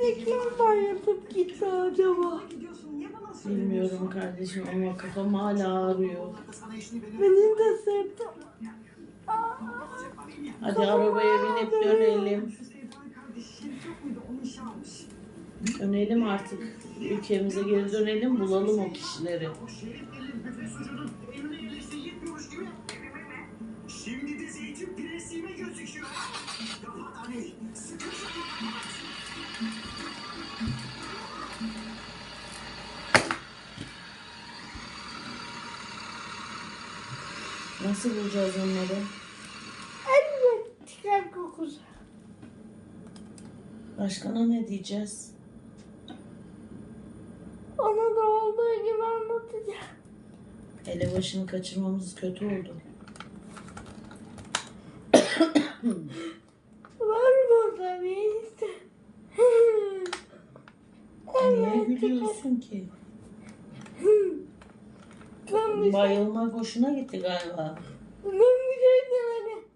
bizi kim bayıltıp gitti acaba? Bilmiyorum kardeşim ama kafam hala ağrıyor. Benim de sırtım. Hadi arabaya binip dönelim. Dönelim artık. Ülkemize geri dönelim bulalım o kişileri. Şimdi de zeytin prensibe gözüküyor. Kapat hani. Sıkı Nasıl bulacağız onları? Elbet kokusu. Başkana ne diyeceğiz? Ona da olduğu gibi anlatacağım. Elebaşını kaçırmamız kötü oldu. Var burada bir işte. Niye gülüyorsun ki? Bayılma hoşuna gitti galiba. Ben bir şey demedim.